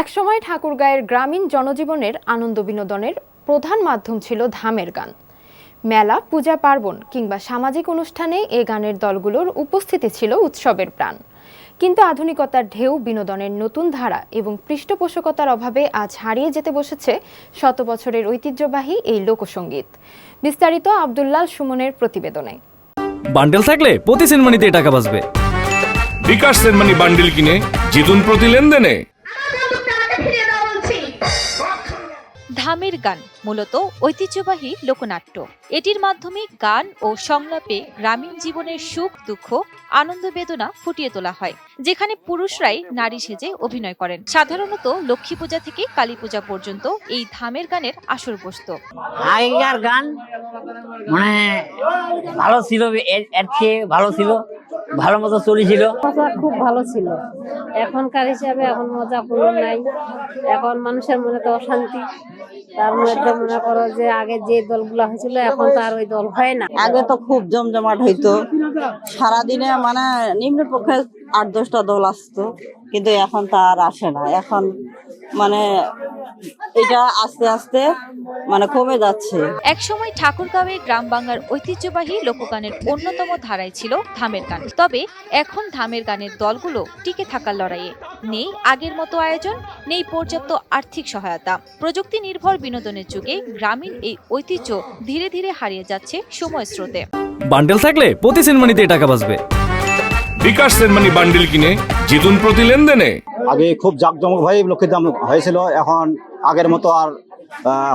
একসময় ঠাকুরগাঁয়ের গ্রামীণ জনজীবনের আনন্দ বিনোদনের প্রধান মাধ্যম ছিল ধামের গান। মেলা পূজা পার্বণ কিংবা সামাজিক অনুষ্ঠানে এ গানের দলগুলোর উপস্থিতি ছিল উৎসবের প্রাণ। কিন্তু আধুনিকতার ঢেউ বিনোদনের নতুন ধারা এবং পৃষ্ঠপোষকতার অভাবে আজ হারিয়ে যেতে বসেছে শত বছরের ঐতিহ্যবাহী এই লোকসঙ্গীত বিস্তারিত আবদুল্লাল সুমনের প্রতিবেদনে। বান্ডেল থাকলে প্রতি সেনমানিতে টাকা বাঁচবে। বিকাশ সেনমানি বান্ডিল কিনে জিতুন প্রতি লেনদেনে। ধামের গান, মূলত ঐতিহ্যবাহী লোকনাট্য। এটির মাধ্যমে গান ও সংলাপে গ্রামীণ জীবনের সুখ, দুঃখ, আনন্দ, বেদনা ফুটিয়ে তোলা হয়, যেখানে পুরুষরাই নারী সেজে অভিনয় করেন। সাধারণত লক্ষ্মী পূজা থেকে কালী পূজা পর্যন্ত এই ধামের গানের আসর বসত। আগেকার গান মানে ভালো ছিল, এর চেয়ে ভালো ছিল। ভালো মতো চলেছিল। মজা খুব ভালো ছিল। এখনকার হিসাবে এখন মজা কোনো নাই। এখন মানুষের মনে তো অশান্তি। তার মধ্যে মনে করো যে আগে যে দলগুলো হয়েছিল এখন তো আর ওই দল হয় না। আগে তো খুব জমজমাট হইতো। সারাদিনে মানে নিম্ন পক্ষে আট দশটা দল আসতো। কিন্তু এখন তা আর আসে না। এখন মানে এটা আস্তে আস্তে মানে কমে যাচ্ছে। একসময় ঠাকুরগাঁওয়ে গ্রাম বাংলার ঐতিহ্যবাহী লোকগানের অন্যতম ধারায় ছিল ধামের গান। তবে এখন ধামের গানের দলগুলো টিকে থাকার লড়াইয়ে। নেই আগের মতো আয়োজন নেই পর্যাপ্ত আর্থিক সহায়তা। প্রযুক্তি নির্ভর বিনোদনের যুগে গ্রামীণ এই ঐতিহ্য ধীরে ধীরে হারিয়ে যাচ্ছে সময় স্রোতে। বান্ডেল থাকলে প্রতি সেনমানিতে টাকা বাঁচবে। বিকাশ সেনমানি বান্ডিল কিনে জিতুন প্রতি লেনদেনে। আগে খুব জাঁকজমক ভাবে লক্ষ্মীর দাম হয়েছিল এখন আগের মতো আর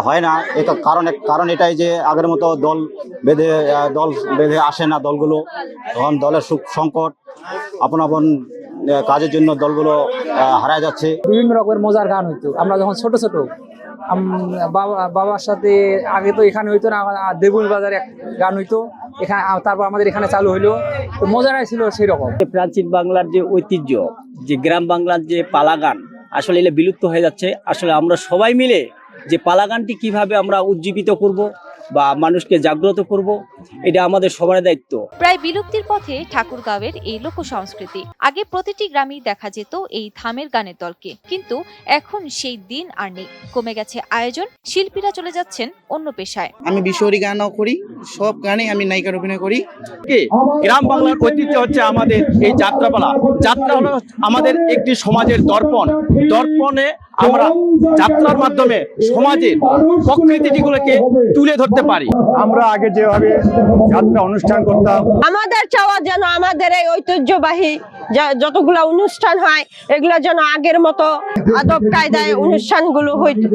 হয় না। এটা কারণ কারণ এটাই যে আগের মতো দল বেঁধে দল বেঁধে আসে না দলগুলো। তখন দলের সুখ সংকট আপন আপন কাজের জন্য দলগুলো হারায় যাচ্ছে। বিভিন্ন রকমের মজার গান হইতো। আমরা যখন ছোট ছোট বাবা বাবার সাথে আগে তো এখানে হইতো না দেবুল বাজারে এক গান হইতো। এখানে তারপর আমাদের এখানে চালু হইল। তো মজাটাই ছিল সেই রকম প্রাচীন বাংলার যে ঐতিহ্য যে গ্রাম বাংলার যে পালাগান আসলে এলে বিলুপ্ত হয়ে যাচ্ছে। আসলে আমরা সবাই মিলে যে পালাগানটি কীভাবে আমরা উজ্জীবিত করব বা মানুষকে জাগ্রত করব এটা আমাদের সবার দায়িত্ব। প্রায় বিলুপ্তির পথে ঠাকুরগাঁওয়ের এই লোক সংস্কৃতি আগে প্রতিটি গ্রামেই দেখা যেত এই ধামের গানের দলকে। কিন্তু এখন সেই দিন আর নেই। কমে গেছে আয়োজন শিল্পীরা চলে যাচ্ছেন অন্য পেশায়। আমি বিশ্বরী গানও করি সব গানে আমি নায়িকার অভিনয় করি। গ্রাম বাংলার ঐতিহ্য হচ্ছে আমাদের এই যাত্রাপালা। যাত্রা হলো আমাদের একটি সমাজের দর্পণ। দর্পণে আমরা যাত্রার মাধ্যমে সমাজের প্রকৃতিগুলোকে তুলে ধরতে পারি। আমরা আগে যেভাবে যাত্রা অনুষ্ঠান করতাম। আমাদের চাওয়া যেন আমাদের এই ঐতিহ্যবাহী যতগুলো অনুষ্ঠান হয় এগুলো যেন আগের মতো আদব কায়দায় অনুষ্ঠানগুলো গুলো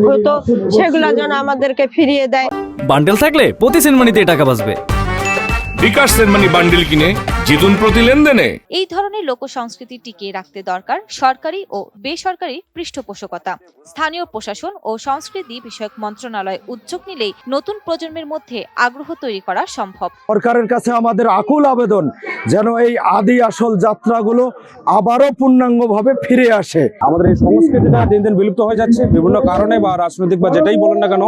হতো সেগুলো যেন আমাদেরকে ফিরিয়ে দেয়। বান্ডেল থাকলে প্রতি সেনমানিতে টাকা বাঁচবে। বিকাশ সেনমানি বান্ডেল কিনে জিতুন প্রতি লেনদেনে। এই ধরনের লোক সংস্কৃতি টিকিয়ে রাখতে দরকার সরকারি ও বেসরকারি পৃষ্ঠপোষকতা। স্থানীয় প্রশাসন ও সংস্কৃতি বিষয়ক মন্ত্রণালয় উদ্যোগ নিলেই নতুন প্রজন্মের মধ্যে আগ্রহ তৈরি করা সম্ভব। সরকারের কাছে আমাদের আকুল আবেদন যেন এই আদি আসল যাত্রাগুলো আবারও পূর্ণাঙ্গভাবে ফিরে আসে। আমাদের এই সংস্কৃতিটা দিন দিন বিলুপ্ত হয়ে যাচ্ছে। বিভিন্ন কারণে বা রাজনৈতিক বা যেটাই বলেন না কেন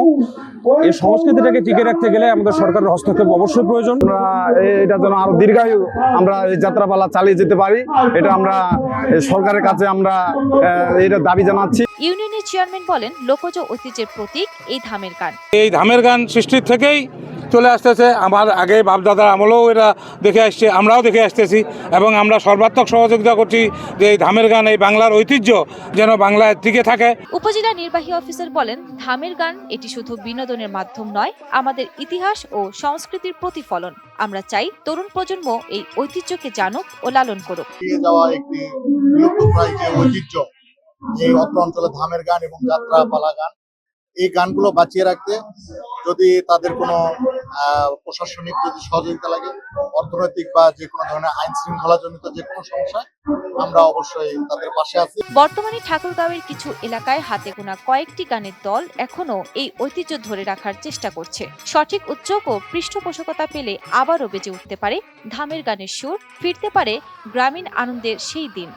এই সংস্কৃতিটাকে টিকে রাখতে গেলে আমাদের সরকারের হস্তক্ষেপ অবশ্যই প্রয়োজন। এটা যেন আরও দীর্ঘায়ু আমরা এই যাত্রাপালা চালিয়ে যেতে পারি। এটা আমরা সরকারের কাছে আমরা আহ, এটা দাবি জানাচ্ছি। ইউনিয়নের চেয়ারম্যান বলেন লোকজ ঐতিহ্যের প্রতীক এই ধামের গান। এই ধামের গান সৃষ্টির থেকেই চলে আসতেছে। আমার আগে বাপদাদার আমলেও এরা দেখে আসছে আমরাও দেখে আসতেছি এবং আমরা সর্বাত্মক সহযোগিতা করছি যে এই ধামের গান এই বাংলার ঐতিহ্য যেন বাংলায় টিকে থাকে। উপজেলা নির্বাহী অফিসার বলেন ধামের গান এটি শুধু বিনোদনের মাধ্যম নয় আমাদের ইতিহাস ও সংস্কৃতির প্রতিফলন। আমরা চাই তরুণ প্রজন্ম এই ঐতিহ্যকে জানুক ও লালন করুক। এগিয়ে যাওয়া একটি যে ঐতিহ্য এই অত্র অঞ্চলে ধামের গান এবং যাত্রা পালা গান এই গানগুলো বাঁচিয়ে রাখতে যদি তাদের কোনো প্রশাসনিক যদি সহযোগিতা লাগে, অর্থনৈতিক বা যে কোনো ধরনের আইন শৃঙ্খলা জনিত যে কোনো সমস্যা, আমরা অবশ্যই তাদের পাশে আছি। বর্তমানে ঠাকুরগাঁওয়ের কিছু এলাকায় হাতে গোনা কয়েকটি গানের দল এখনও এই ঐতিহ্য ধরে রাখার চেষ্টা করছে। সঠিক উদ্যোগ ও পৃষ্ঠপোষকতা পেলে আবারও বেজে উঠতে পারে ধামের গানের সুর, ফিরতে পারে গ্রামীণ আনন্দের সেই দিন।